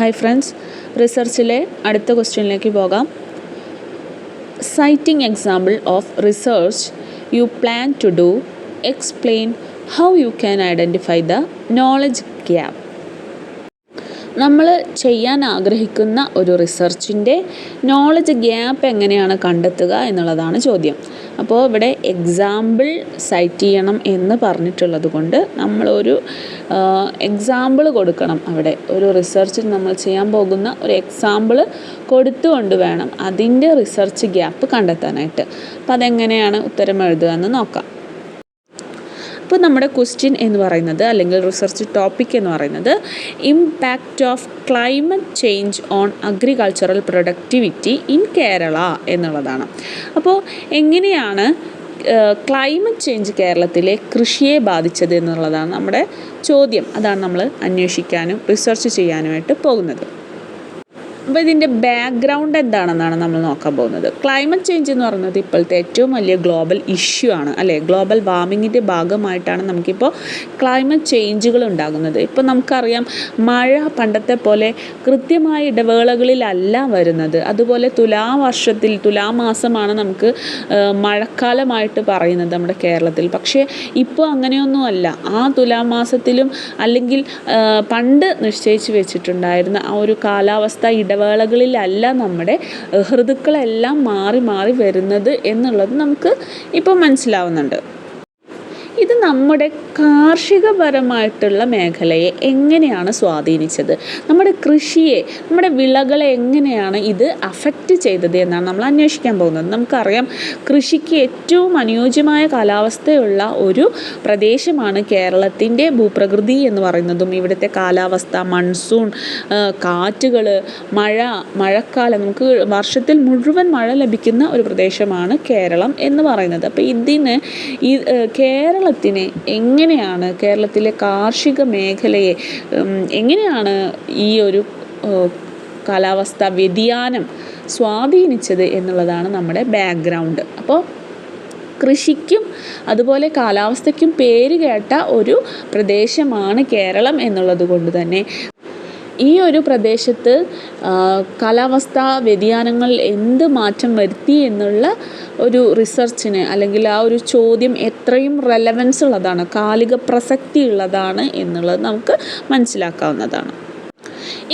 Hi friends റിസർച്ചിലെ അടുത്ത ക്വസ്റ്റ്യനിലേക്ക് പോകാം. Citing example of research you plan to do explain how you can identify the knowledge gap നമ്മൾ ചെയ്യാൻ ആഗ്രഹിക്കുന്ന ഒരു റിസർച്ചിന്റെ നോളജ് ഗ്യാപ്പ് എങ്ങനെയാണ് കണ്ടെത്തുക എന്നുള്ളതാണ് ചോദ്യം. അപ്പോൾ ഇവിടെ എക്സാമ്പിൾ സൈറ്റ് ചെയ്യണം എന്ന് പറഞ്ഞിട്ടുള്ളത് കൊണ്ട് നമ്മളൊരു എക്സാമ്പിൾ കൊടുക്കണം അവിടെ. ഒരു റിസർച്ച് നമ്മൾ ചെയ്യാൻ പോകുന്ന ഒരു എക്സാമ്പിൾ കൊടുത്തുകൊണ്ട് വേണം അതിന്റെ റിസർച്ച് ഗ്യാപ്പ് കണ്ടെത്താനായിട്ട്. അപ്പോൾ അതെങ്ങനെയാണ് ഉത്തരം എഴുതുക എന്ന് നോക്കാം. അപ്പോൾ നമ്മുടെ ക്വസ്റ്റ്യൻ എന്ന് പറയുന്നത് അല്ലെങ്കിൽ റിസർച്ച് ടോപ്പിക് എന്ന് പറയുന്നത് impact of climate change on agricultural productivity in Kerala എന്നുള്ളതാണ്. അപ്പോൾ എങ്ങനെയാണ് ക്ലൈമറ്റ് ചേഞ്ച് കേരളത്തിലെ കൃഷിയെ ബാധിച്ചത് എന്നുള്ളതാണ് നമ്മുടെ ചോദ്യം. അതാണ് നമ്മൾ അന്വേഷിക്കാനും റിസർച്ച് ചെയ്യാനുമായിട്ട് പോകുന്നത്. അപ്പോൾ ഇതിന്റെ ബാക്ക്ഗ്രൗണ്ട് എന്താണെന്നാണ് നമ്മൾ നോക്കാൻ പോകുന്നത്. ക്ലൈമറ്റ് ചേഞ്ച് എന്ന് പറയുന്നത് ഇപ്പോഴത്തെ ഏറ്റവും വലിയ ഗ്ലോബൽ ഇഷ്യൂ ആണ്. അല്ലേ? ഗ്ലോബൽ വാർമിങ്ങിന്റെ ഭാഗമായിട്ടാണ് നമുക്കിപ്പോൾ ക്ലൈമറ്റ് ചേഞ്ചുകൾ ഉണ്ടാകുന്നത്. ഇപ്പോൾ നമുക്കറിയാം മഴ പണ്ടത്തെ പോലെ കൃത്യമായ ഇടവേളകളിലല്ല വരുന്നത്. അതുപോലെ തുലാവർഷത്തിൽ തുലാമാസമാണ് നമുക്ക് മഴക്കാലമായിട്ട് പറയുന്നത് നമ്മുടെ കേരളത്തിൽ. പക്ഷേ ഇപ്പോൾ അങ്ങനെയൊന്നുമല്ല. ആ തുലാമാസത്തിലും അല്ലെങ്കിൽ പണ്ട് നിശ്ചയിച്ച് വെച്ചിട്ടുണ്ടായിരുന്ന ആ ഒരു കാലാവസ്ഥ ഇടവേളകളിലല്ല നമ്മുടെ ഋതുക്കളെല്ലാം മാറി മാറി വരുന്നത് എന്നുള്ളത് നമുക്ക് ഇപ്പോൾ മനസ്സിലാവുന്നുണ്ട്. നമ്മുടെ കാർഷികപരമായിട്ടുള്ള മേഖലയെ എങ്ങനെയാണ് സ്വാധീനിച്ചത്? നമ്മുടെ കൃഷിയെ നമ്മുടെ വിളകളെ എങ്ങനെയാണ് ഇത് അഫക്റ്റ് ചെയ്തത് എന്നാണ് നമ്മൾ അന്വേഷിക്കാൻ പോകുന്നത്. നമുക്കറിയാം കൃഷിക്ക് ഏറ്റവും അനുയോജ്യമായ കാലാവസ്ഥയുള്ള ഒരു പ്രദേശമാണ് കേരളത്തിന്റെ ഭൂപ്രകൃതി എന്ന് പറയുന്നതും. ഇവിടുത്തെ കാലാവസ്ഥ മൺസൂൺ കാറ്റുകൾ മഴ മഴക്കാലം നമുക്ക് വർഷത്തിൽ മുഴുവൻ മഴ ലഭിക്കുന്ന ഒരു പ്രദേശമാണ് കേരളം എന്ന് പറയുന്നത്. അപ്പോൾ ഇതിന് ഈ കേരളത്തിനെ എങ്ങനെയാണ് കേരളത്തിലെ കാർഷിക മേഖലയെ എങ്ങനെയാണ് ഈ ഒരു കാലാവസ്ഥ വ്യതിയാനം സ്വാധീനിച്ചത് എന്നുള്ളതാണ് നമ്മുടെ ബാക്ക്ഗ്രൗണ്ട് അപ്പോൾ കൃഷിക്കും അതുപോലെ കാലാവസ്ഥയ്ക്കും പേര് കേട്ട ഒരു പ്രദേശമാണ് കേരളം എന്നുള്ളത് കൊണ്ട് തന്നെ ഈ ഒരു പ്രദേശത്ത് കാലാവസ്ഥാ വ്യതിയാനങ്ങൾ എന്ത് മാറ്റം വരുത്തി എന്നുള്ള ഒരു റിസർച്ചിന് അല്ലെങ്കിൽ ആ ഒരു ചോദ്യം എത്രയും റെലവൻസ് ഉള്ളതാണ് കാലിക പ്രസക്തി ഉള്ളതാണ് എന്നുള്ളത് നമുക്ക് മനസ്സിലാക്കാവുന്നതാണ്.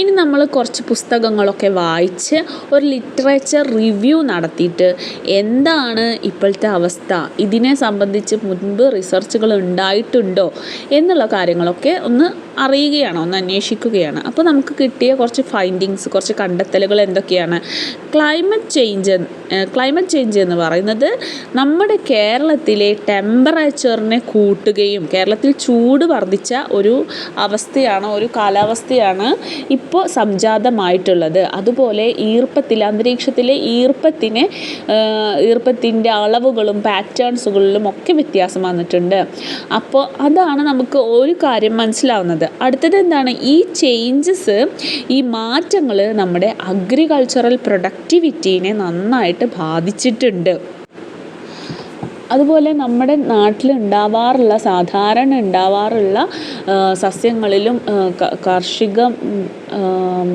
ഇനി നമ്മൾ കുറച്ച് പുസ്തകങ്ങളൊക്കെ വായിച്ച് ഒരു ലിറ്ററേച്ചർ റിവ്യൂ നടത്തിയിട്ട് എന്താണ് ഇപ്പോഴത്തെ അവസ്ഥ? ഇതിനെ സംബന്ധിച്ച് മുൻപ് റിസർച്ചുകൾ ഉണ്ടായിട്ടുണ്ടോ? എന്നുള്ള കാര്യങ്ങളൊക്കെ ഒന്ന് അറിയുകയാണ് ഒന്ന് അന്വേഷിക്കുകയാണ്. അപ്പോൾ നമുക്ക് കിട്ടിയ കുറച്ച് ഫൈൻഡിങ്സ് കുറച്ച് കണ്ടെത്തലുകൾ എന്തൊക്കെയാണ്? ക്ലൈമറ്റ് ചേഞ്ച് ക്ലൈമറ്റ് ചേഞ്ച് എന്ന് പറയുന്നത് നമ്മുടെ കേരളത്തിലെ ടെമ്പറേച്ചറിനെ കൂട്ടുകയും കേരളത്തിൽ ചൂട് വർദ്ധിച്ച ഒരു അവസ്ഥയാണ് ഒരു കാലാവസ്ഥയാണ് ഇപ്പോൾ സംജാതമായിട്ടുള്ളത്. അതുപോലെ ഈർപ്പത്തിൽ അന്തരീക്ഷത്തിലെ ഈർപ്പത്തിനെ ഈർപ്പത്തിന്റെ അളവുകളും പാറ്റേൺസുകളിലും ഒക്കെ വ്യത്യാസം വന്നിട്ടുണ്ട്. അപ്പോൾ അതാണ് നമുക്ക് ഒരു കാര്യം മനസ്സിലാവുന്നത്. അടുത്തത് എന്താണ്? ഈ ചേഞ്ചസ് ഈ മാറ്റങ്ങൾ നമ്മുടെ അഗ്രികൾച്ചറൽ പ്രൊഡക്ടിവിറ്റീനെ നന്നായിട്ട് ബാധിച്ചിട്ടുണ്ട്. അതുപോലെ നമ്മുടെ നാട്ടിലുണ്ടാവാറുള്ള സാധാരണ ഉണ്ടാവാറുള്ള സസ്യങ്ങളിലും കാർഷിക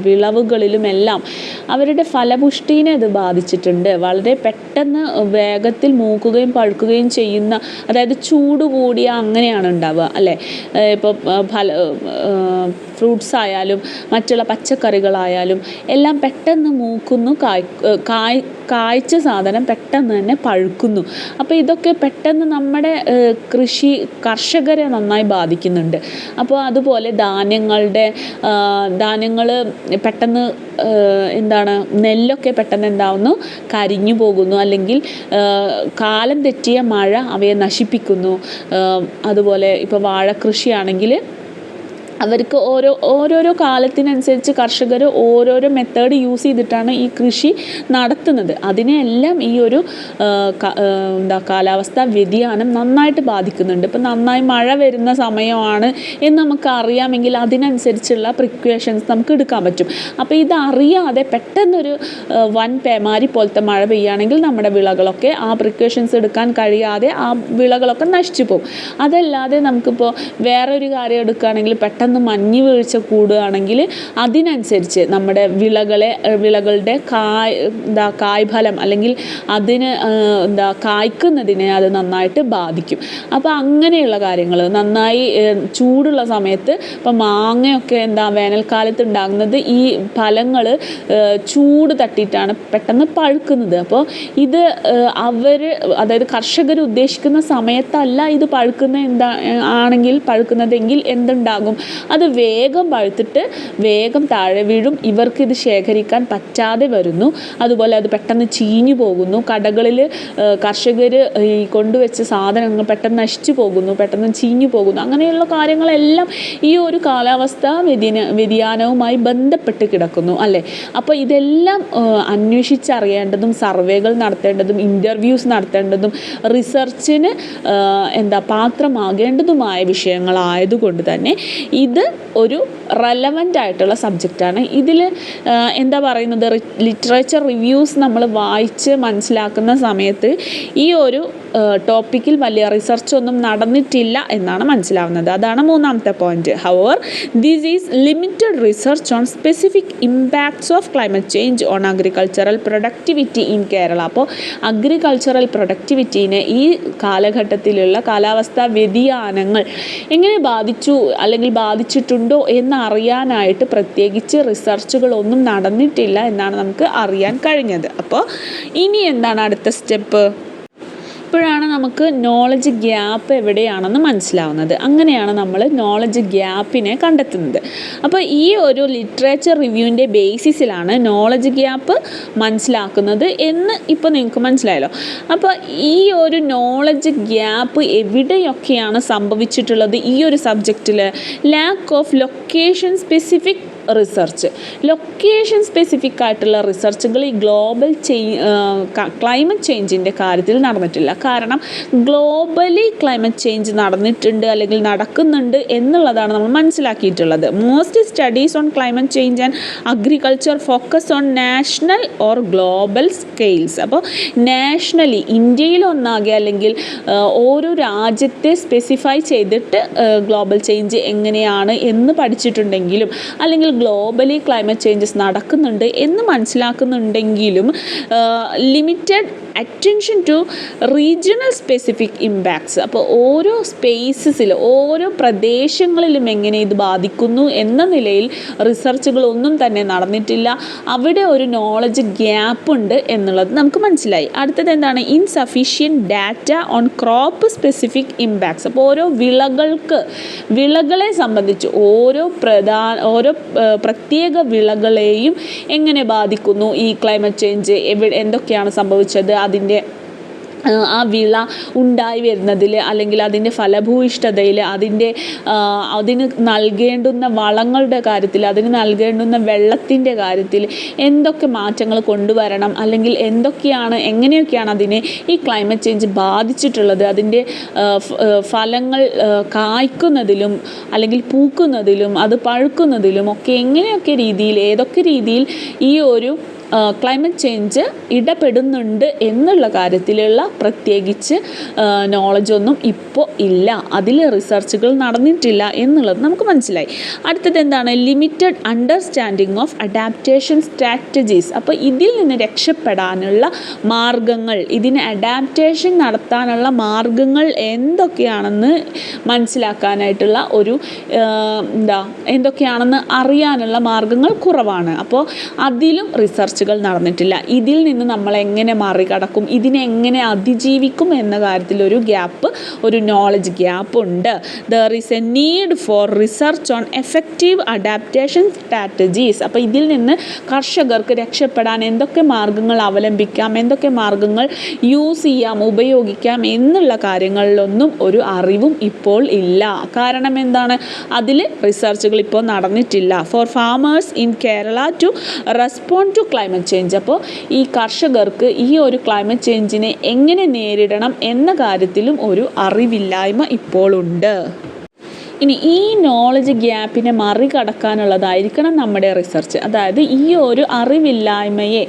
വിളവുകളിലുമെല്ലാം അവരുടെ ഫലപുഷ്ടീനെ അത് ബാധിച്ചിട്ടുണ്ട്. വളരെ പെട്ടെന്ന് വേഗത്തിൽ മൂക്കുകയും പഴുക്കുകയും ചെയ്യുന്ന അതായത് ചൂട് കൂടിയ അങ്ങനെയാണ് ഉണ്ടാവുക അല്ലേ? ഇപ്പോൾ ഫല ഫ്രൂട്ട്സ് ആയാലും മറ്റുള്ള പച്ചക്കറികളായാലും എല്ലാം പെട്ടെന്ന് മൂക്കുന്നു കായ് കായ് കായ്ച്ച സാധനം പെട്ടെന്ന് തന്നെ പഴുക്കുന്നു. അപ്പോൾ ഇതൊക്കെ പെട്ടെന്ന് നമ്മുടെ കൃഷി കർഷകരെ നന്നായി ബാധിക്കുന്നുണ്ട്. അപ്പോൾ അതുപോലെ ധാന്യങ്ങളുടെ ധാന്യങ്ങൾ പെട്ടെന്ന് എന്താണ് നെല്ലൊക്കെ പെട്ടെന്ന് എന്താവുന്നു? കരിഞ്ഞു പോകുന്നു. അല്ലെങ്കിൽ കാലം തെറ്റിയ മഴ അവയെ നശിപ്പിക്കുന്നു. അതുപോലെ ഇപ്പോൾ വാഴക്കൃഷിയാണെങ്കിൽ അവർക്ക് ഓരോ ഓരോരോ കാലത്തിനനുസരിച്ച് കർഷകർ ഓരോരോ മെത്തേഡ് യൂസ് ചെയ്തിട്ടാണ് ഈ കൃഷി നടത്തുന്നത്. അതിനെയെല്ലാം ഈ ഒരു എന്താ കാലാവസ്ഥ വ്യതിയാനം നന്നായിട്ട് ബാധിക്കുന്നുണ്ട്. ഇപ്പം നന്നായി മഴ വരുന്ന സമയമാണ് എന്ന് നമുക്ക് അറിയാമെങ്കിൽ അതിനനുസരിച്ചുള്ള പ്രിക്വേഷൻസ് നമുക്ക് എടുക്കാൻ പറ്റും. അപ്പോൾ ഇതറിയാതെ പെട്ടെന്നൊരു വൻ പേമാരി പോലത്തെ മഴ പെയ്യുകയാണെങ്കിൽ നമ്മുടെ വിളകളൊക്കെ ആ പ്രിക്വേഷൻസ് എടുക്കാൻ കഴിയാതെ ആ വിളകളൊക്കെ നശിച്ചു പോകും. അതല്ലാതെ നമുക്കിപ്പോൾ വേറൊരു കാര്യം എടുക്കുകയാണെങ്കിൽ പെട്ടെന്ന് പെട്ടെന്ന് മഞ്ഞ് വീഴ്ച കൂടുകയാണെങ്കിൽ അതിനനുസരിച്ച് നമ്മുടെ വിളകളെ വിളകളുടെ കായ് എന്താ കായ്ഫലം അല്ലെങ്കിൽ അതിന് എന്താ കായ്ക്കുന്നതിനെ അത് നന്നായിട്ട് ബാധിക്കും. അപ്പോൾ അങ്ങനെയുള്ള കാര്യങ്ങൾ നന്നായി ചൂടുള്ള സമയത്ത് ഇപ്പം മാങ്ങയൊക്കെ എന്താ വേനൽക്കാലത്ത് ഉണ്ടാകുന്നത് ഈ ഫലങ്ങൾ ചൂട് തട്ടിയിട്ടാണ് പെട്ടെന്ന് പഴുക്കുന്നത്. അപ്പോൾ ഇത് അവർ അതായത് കർഷകർ ഉദ്ദേശിക്കുന്ന സമയത്തല്ല ഇത് പഴുക്കുന്ന എന്താ ആണെങ്കിൽ പഴുക്കുന്നതെങ്കിൽ എന്തുണ്ടാകും? അത് വേഗം പഴുത്തിട്ട് വേഗം താഴെ വീഴും. ഇവർക്കിത് ശേഖരിക്കാൻ പറ്റാതെ വരുന്നു. അതുപോലെ അത് പെട്ടെന്ന് ചീഞ്ഞു പോകുന്നു. കടകളിൽ കർഷകർ ഈ കൊണ്ടുവച്ച സാധനങ്ങൾ പെട്ടെന്ന് നശിച്ചു പോകുന്നു പെട്ടെന്ന് ചീഞ്ഞു പോകുന്നു. അങ്ങനെയുള്ള കാര്യങ്ങളെല്ലാം ഈ ഒരു കാലാവസ്ഥ വ്യതിന വ്യതിയാനവുമായി ബന്ധപ്പെട്ട് കിടക്കുന്നു അല്ലേ? അപ്പോൾ ഇതെല്ലാം അന്വേഷിച്ചറിയേണ്ടതും സർവേകൾ നടത്തേണ്ടതും ഇന്റർവ്യൂസ് നടത്തേണ്ടതും റിസർച്ചിന് എന്താ പാത്രമാകേണ്ടതുമായ വിഷയങ്ങളായതുകൊണ്ട് തന്നെ ഇത് ഒരു റെലവന്റ് ആയിട്ടുള്ള സബ്ജക്റ്റാണ് ഇതിൽ എന്താ പറയുന്നത്? ലിറ്ററേച്ചർ റിവ്യൂസ് നമ്മൾ വായിച്ച് മനസ്സിലാക്കുന്ന സമയത്ത് ഈ ഒരു ടോപ്പിക്കിൽ വലിയ റിസർച്ച് ഒന്നും നടന്നിട്ടില്ല എന്നാണ് മനസ്സിലാവുന്നത്. അതാണ് മൂന്നാമത്തെ point however this is limited research on specific impacts of climate change on agricultural productivity in Kerala അപ്പോൾ അഗ്രികൾച്ചറൽ പ്രൊഡക്ടിവിറ്റീനെ ഈ കാലഘട്ടത്തിലുള്ള കാലാവസ്ഥാ വ്യതിയാനങ്ങൾ എങ്ങനെ ബാധിച്ചു അല്ലെങ്കിൽ ബാധിച്ചിട്ടുണ്ടോ എന്നറിയാനായിട്ട് പ്രത്യേകിച്ച് റിസർച്ചുകളൊന്നും നടന്നിട്ടില്ല എന്നാണ് നമുക്ക് അറിയാൻ കഴിഞ്ഞത്. അപ്പോൾ ഇനി എന്താണ് അടുത്ത സ്റ്റെപ്പ് ഇപ്പോഴാണ് നമുക്ക് നോളജ് ഗ്യാപ്പ് എവിടെയാണെന്ന് മനസ്സിലാവുന്നത്. അങ്ങനെയാണ് നമ്മൾ നോളജ് ഗ്യാപ്പിനെ കണ്ടെത്തുന്നത്. അപ്പോൾ ഈ ഒരു ലിറ്ററേച്ചർ റിവ്യൂവിന്റെ ബേസിസിലാണ് നോളജ് ഗ്യാപ്പ് മനസ്സിലാക്കുന്നത് എന്ന് ഇപ്പോൾ നിങ്ങൾക്ക് മനസ്സിലായല്ലോ. അപ്പോൾ ഈ ഒരു നോളജ് ഗ്യാപ്പ് എവിടെയൊക്കെയാണ് സംഭവിച്ചിട്ടുള്ളത് ഈ ഒരു സബ്ജക്റ്റിൽ lack of location specific research location specific ആയിട്ടുള്ള റിസർച്ചുകൾ ഈ ഗ്ലോബൽ ചെയ് ക്ലൈമറ്റ് ചേഞ്ചിന്റെ കാര്യത്തിൽ നടന്നിട്ടില്ല. കാരണം ഗ്ലോബലി ക്ലൈമറ്റ് ചേഞ്ച് നടന്നിട്ടുണ്ട് അല്ലെങ്കിൽ നടക്കുന്നുണ്ട് എന്നുള്ളതാണ് നമ്മൾ മനസ്സിലാക്കിയിട്ടുള്ളത്. Most studies on climate change and agriculture focus on national or global scales അപ്പോൾ നാഷണലി ഇന്ത്യയിൽ ഒന്നാകെ അല്ലെങ്കിൽ ഓരോ രാജ്യത്തെ സ്പെസിഫൈ ചെയ്തിട്ട് ഗ്ലോബൽ ചേഞ്ച് എങ്ങനെയാണ് എന്ന് പഠിച്ചിട്ടുണ്ടെങ്കിലും അല്ലെങ്കിൽ ഗ്ലോബലി ക്ലൈമറ്റ് ചേഞ്ചസ് നടക്കുന്നുണ്ട് എന്ന് മനസ്സിലാക്കുന്നുണ്ടെങ്കിലും limited attention to regional specific impacts അപ്പോൾ ഓരോ സ്പേസസിൽ ഓരോ പ്രദേശങ്ങളിലും എങ്ങനെ ഇത് ബാധിക്കുന്നു എന്ന നിലയിൽ റിസർച്ചുകളൊന്നും തന്നെ നടന്നിട്ടില്ല. അവിടെ ഒരു നോളജ് ഗ്യാപ്പ് ഉണ്ട് എന്നുള്ളത് നമുക്ക് മനസ്സിലായി. അടുത്തത് എന്താണ്? Insufficient data on crop specific impacts അപ്പോൾ ഓരോ വിളകൾക്ക് വിളകളെ സംബന്ധിച്ച് ഓരോ പ്രധാന ഓരോ പ്രത്യേക വിളകളെയും എങ്ങനെ ബാധിക്കുന്നു ഈ ക്ലൈമറ്റ് ചേഞ്ച് എന്തൊക്കെയാണ് സംഭവിച്ചത്? അതിന്റെ ആ വിള ഉണ്ടായി വരുന്നതിൽ അല്ലെങ്കിൽ അതിന്റെ ഫലഭൂയിഷ്ഠതയിൽ അതിന്റെ അതിന് നൽകേണ്ടുന്ന വളങ്ങളുടെ കാര്യത്തിൽ അതിന് നൽകേണ്ടുന്ന വെള്ളത്തിന്റെ കാര്യത്തിൽ എന്തൊക്കെ മാറ്റങ്ങൾ കൊണ്ടുവരണം അല്ലെങ്കിൽ എന്തൊക്കെയാണ് എങ്ങനെയൊക്കെയാണ് അതിനെ ഈ ക്ലൈമറ്റ് ചേഞ്ച് ബാധിച്ചിട്ടുള്ളത്? അതിന്റെ ഫലങ്ങൾ കായ്ക്കുന്നതിലും അല്ലെങ്കിൽ പൂക്കുന്നതിലും അത് പഴുക്കുന്നതിലും ഒക്കെ എങ്ങനെയൊക്കെ രീതിയിൽ ഏതൊക്കെ രീതിയിൽ ഈ ഒരു ക്ലൈമറ്റ് ചേഞ്ച് ഇടപെടുന്നുണ്ട് എന്നുള്ള കാര്യത്തിലുള്ള പ്രത്യേകിച്ച് നോളജൊന്നും ഇപ്പോൾ ഇല്ല. അതിൽ റിസർച്ചുകൾ നടന്നിട്ടില്ല എന്നുള്ളത് നമുക്ക് മനസ്സിലായി. അടുത്തത് എന്താണ്? Limited understanding of adaptation strategies അപ്പോൾ ഇതിൽ നിന്ന് രക്ഷപ്പെടാനുള്ള മാർഗങ്ങൾ ഇതിന് അഡാപ്റ്റേഷൻ നടത്താനുള്ള മാർഗങ്ങൾ എന്തൊക്കെയാണെന്ന് മനസ്സിലാക്കാനായിട്ടുള്ള ഒരു എന്താ എന്തൊക്കെയാണെന്ന് അറിയാനുള്ള മാർഗങ്ങൾ കുറവാണ്. അപ്പോൾ അതിലും റിസർച്ച് ചർച്ചകൾ നടന്നിട്ടില്ല. ഇതിൽ നിന്ന് നമ്മൾ എങ്ങനെ മറികടക്കും? ഇതിനെ എങ്ങനെ അതിജീവിക്കും എന്ന കാര്യത്തിൽ ഒരു ഗ്യാപ്പ് ഒരു നോളജ് ഗ്യാപ്പ് ഉണ്ട്. There is a need for research on effective adaptation strategies അപ്പോൾ ഇതിൽ നിന്ന് കർഷകർക്ക് രക്ഷപ്പെടാൻ എന്തൊക്കെ മാർഗങ്ങൾ അവലംബിക്കാം? എന്തൊക്കെ മാർഗങ്ങൾ യൂസ് ചെയ്യാം? ഉപയോഗിക്കാം? എന്നുള്ള കാര്യങ്ങളിലൊന്നും ഒരു അറിവും ഇപ്പോൾ ഇല്ല. കാരണം എന്താണ്? അതിൽ റിസർച്ചുകൾ ഇപ്പോൾ നടന്നിട്ടില്ല. For farmers in Kerala to respond to climate climate change അപ്പോൾ ഈ കർഷകർക്ക് ഈ ഒരു ക്ലൈമറ്റ് ചേഞ്ചിനെ എങ്ങനെ നേരിടണം എന്ന കാര്യത്തിലും ഒരു അറിവില്ലായ്മ ഇപ്പോഴുണ്ട് ഇനി ഈ നോളജ് ഗ്യാപ്പിനെ മറികടക്കാനുള്ളതായിരിക്കണം നമ്മുടെ റിസർച്ച് അതായത് ഈ ഒരു അറിവില്ലായ്മയെ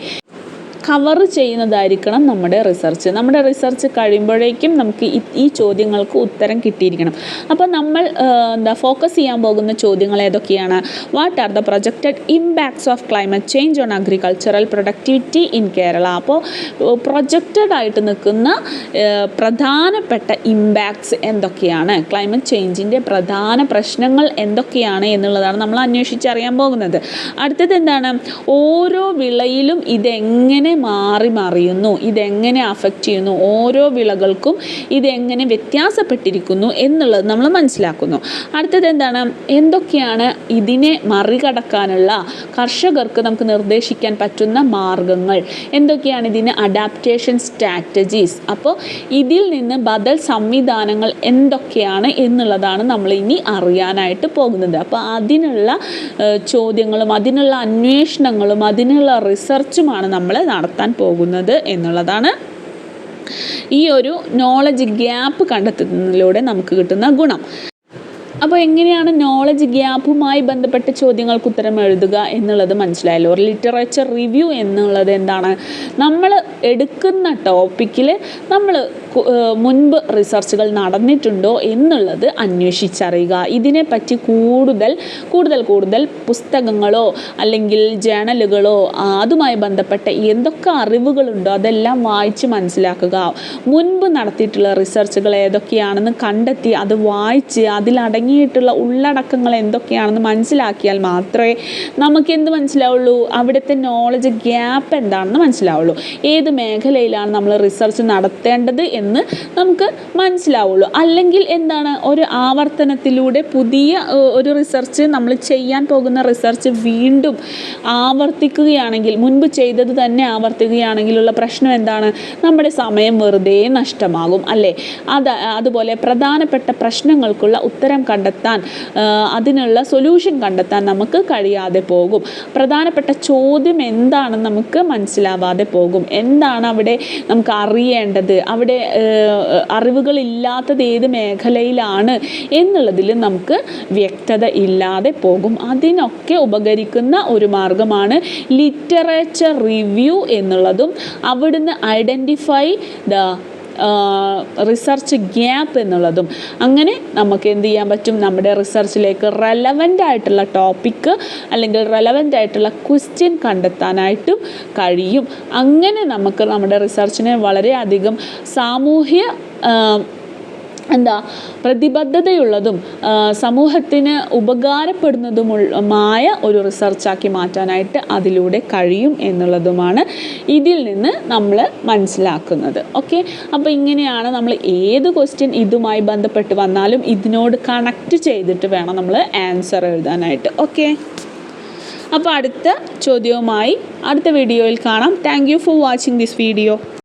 കവർ ചെയ്യുന്നതായിരിക്കണം നമ്മുടെ റിസർച്ച് നമ്മുടെ റിസർച്ച് കഴിയുമ്പോഴേക്കും നമുക്ക് ഈ- ചോദ്യങ്ങൾക്ക് ഉത്തരം കിട്ടിയിരിക്കണം. അപ്പോൾ നമ്മൾ എന്താ ഫോക്കസ് ചെയ്യാൻ പോകുന്ന ചോദ്യങ്ങൾ ഏതൊക്കെയാണ്? What are the projected impacts of climate change on agricultural productivity in Kerala അപ്പോൾ പ്രൊജക്റ്റഡ് ആയിട്ട് നിൽക്കുന്ന പ്രധാനപ്പെട്ട ഇമ്പാക്ട്സ് എന്തൊക്കെയാണ്? ക്ലൈമറ്റ് ചേഞ്ചിന്റെ പ്രധാന പ്രശ്നങ്ങൾ എന്തൊക്കെയാണ് എന്നുള്ളതാണ് നമ്മൾ അന്വേഷിച്ചറിയാൻ പോകുന്നത്. അടുത്തത് എന്താണ്? ഓരോ വിളയിലും ഇതെങ്ങനെ മാറി മറിയുന്നു. ഇതെങ്ങനെ അഫക്റ്റ് ചെയ്യുന്നു? ഓരോ വിളകൾക്കും ഇതെങ്ങനെ വ്യത്യാസപ്പെട്ടിരിക്കുന്നു എന്നുള്ളത് നമ്മൾ മനസ്സിലാക്കുന്നു. അടുത്തത് എന്താണ്? എന്തൊക്കെയാണ് ഇതിനെ മറികടക്കാനുള്ള കർഷകർക്ക് നമുക്ക് നിർദ്ദേശിക്കാൻ പറ്റുന്ന മാർഗങ്ങൾ? എന്തൊക്കെയാണ് ഇതിന് അഡാപ്റ്റേഷൻ സ്ട്രാറ്റജീസ് അപ്പോൾ ഇതിൽ നിന്ന് ബദൽ സംവിധാനങ്ങൾ എന്തൊക്കെയാണ് എന്നുള്ളതാണ് നമ്മൾ ഇനി അറിയാനായിട്ട് പോകുന്നത്. അപ്പോൾ അതിനുള്ള ചോദ്യങ്ങളും അതിനുള്ള അന്വേഷണങ്ങളും അതിനുള്ള റിസർച്ചുമാണ് നമ്മൾ നടത്താൻ പോകുന്നത് എന്നുള്ളതാണ് ഈ ഒരു നോളജ് ഗ്യാപ്പ് കണ്ടെത്തുന്നതിലൂടെ നമുക്ക് കിട്ടുന്ന ഗുണം. അപ്പോൾ എങ്ങനെയാണ് നോളജ് ഗ്യാപ്പുമായി ബന്ധപ്പെട്ട ചോദ്യങ്ങൾക്ക് ഉത്തരം എഴുതുക എന്നുള്ളത് മനസ്സിലായല്ലോ? ലിറ്ററേച്ചർ റിവ്യൂ എന്നുള്ളത് എന്താണ്? നമ്മൾ എടുക്കുന്ന ടോപ്പിക്കിൽ നമ്മൾ മുൻപ് റിസർച്ചുകൾ നടന്നിട്ടുണ്ടോ എന്നുള്ളത് അന്വേഷിച്ചറിയുക. ഇതിനെപ്പറ്റി കൂടുതൽ കൂടുതൽ കൂടുതൽ പുസ്തകങ്ങളോ അല്ലെങ്കിൽ ജേണലുകളോ അതുമായി ബന്ധപ്പെട്ട എന്തൊക്കെ അറിവുകളുണ്ടോ അതെല്ലാം വായിച്ച് മനസ്സിലാക്കുക. മുൻപ് നടത്തിയിട്ടുള്ള റിസർച്ചുകൾ ഏതൊക്കെയാണെന്ന് കണ്ടെത്തി അത് വായിച്ച് അതിലടങ്ങിയിട്ടുള്ള ഉള്ളടക്കങ്ങൾ എന്തൊക്കെയാണെന്ന് മനസ്സിലാക്കിയാൽ മാത്രമേ നമുക്ക് എന്ത് മനസ്സിലാവുള്ളൂ? അവിടുത്തെ നോളജ് ഗ്യാപ്പ് എന്താണെന്ന് മനസ്സിലാവുള്ളൂ. ഏത് മേഖലയിലാണ് നമ്മൾ റിസർച്ച് നടത്തേണ്ടത് എന്ന് നമുക്ക് മനസ്സിലാവുള്ളൂ. അല്ലെങ്കിൽ എന്താണ് ഒരു ആവർത്തനത്തിലൂടെ പുതിയ ഒരു റിസർച്ച് നമ്മൾ ചെയ്യാൻ പോകുന്ന റിസർച്ച് വീണ്ടും ആവർത്തിക്കുകയാണെങ്കിൽ മുൻപ് ചെയ്തത് തന്നെ ആവർത്തിക്കുകയാണെങ്കിലുള്ള പ്രശ്നം എന്താണ്? നമ്മുടെ സമയം വെറുതെ നഷ്ടമാകും അല്ലേ? അത് അതുപോലെ പ്രധാനപ്പെട്ട പ്രശ്നങ്ങൾക്കുള്ള ഉത്തരം കണ്ടെത്താൻ അതിനുള്ള സൊല്യൂഷൻ കണ്ടെത്താൻ നമുക്ക് കഴിയാതെ പോകും. പ്രധാനപ്പെട്ട ചോദ്യം എന്താണെന്ന് നമുക്ക് മനസ്സിലാവാതെ പോകും. എന്താണ് അവിടെ നമുക്ക് അറിയേണ്ടത്? അവിടെ അറിവുകളില്ലാത്തത് ഏത് മേഖലയിലാണ് എന്നുള്ളതിൽ നമുക്ക് വ്യക്തത ഇല്ലാതെ പോകും. അതിനൊക്കെ ഉപകരിക്കുന്ന ഒരു മാർഗമാണ് ലിറ്ററേച്ചർ റിവ്യൂ എന്നുള്ളതും. അവിടുന്ന് ഐഡന്റിഫൈ ദ റിസർച്ച് ഗ്യാപ്പ് എന്നുള്ളതും അങ്ങനെ നമുക്ക് എന്ത് ചെയ്യാൻ പറ്റും? നമ്മുടെ റിസർച്ചിലേക്ക് റെലവന്റ് ആയിട്ടുള്ള ടോപ്പിക്ക് അല്ലെങ്കിൽ റെലവന്റ് ആയിട്ടുള്ള ക്വസ്റ്റ്യൻ കണ്ടെത്താനായിട്ടും കഴിയും. അങ്ങനെ നമുക്ക് നമ്മുടെ റിസർച്ചിനെ വളരെയധികം സാമൂഹ്യ എന്താ പ്രതിബദ്ധതയുള്ളതും സമൂഹത്തിന് ഉപകാരപ്പെടുന്നതുമായ ഒരു റിസർച്ചാക്കി മാറ്റാനായിട്ട് അതിലൂടെ കഴിയും എന്നുള്ളതുമാണ് ഇതിൽ നിന്ന് നമ്മൾ മനസ്സിലാക്കുന്നത്. ഓക്കെ? അപ്പോൾ ഇങ്ങനെയാണ് നമ്മൾ ഏത് ക്വസ്റ്റ്യൻ ഇതുമായി ബന്ധപ്പെട്ട് വന്നാലും ഇതിനോട് കണക്റ്റ് ചെയ്തിട്ട് വേണം നമ്മൾ ആൻസർ എഴുതാനായിട്ട്. ഓക്കെ? അപ്പോൾ അടുത്ത ചോദ്യവുമായി അടുത്ത വീഡിയോയിൽ കാണാം. Thank you for watching this video.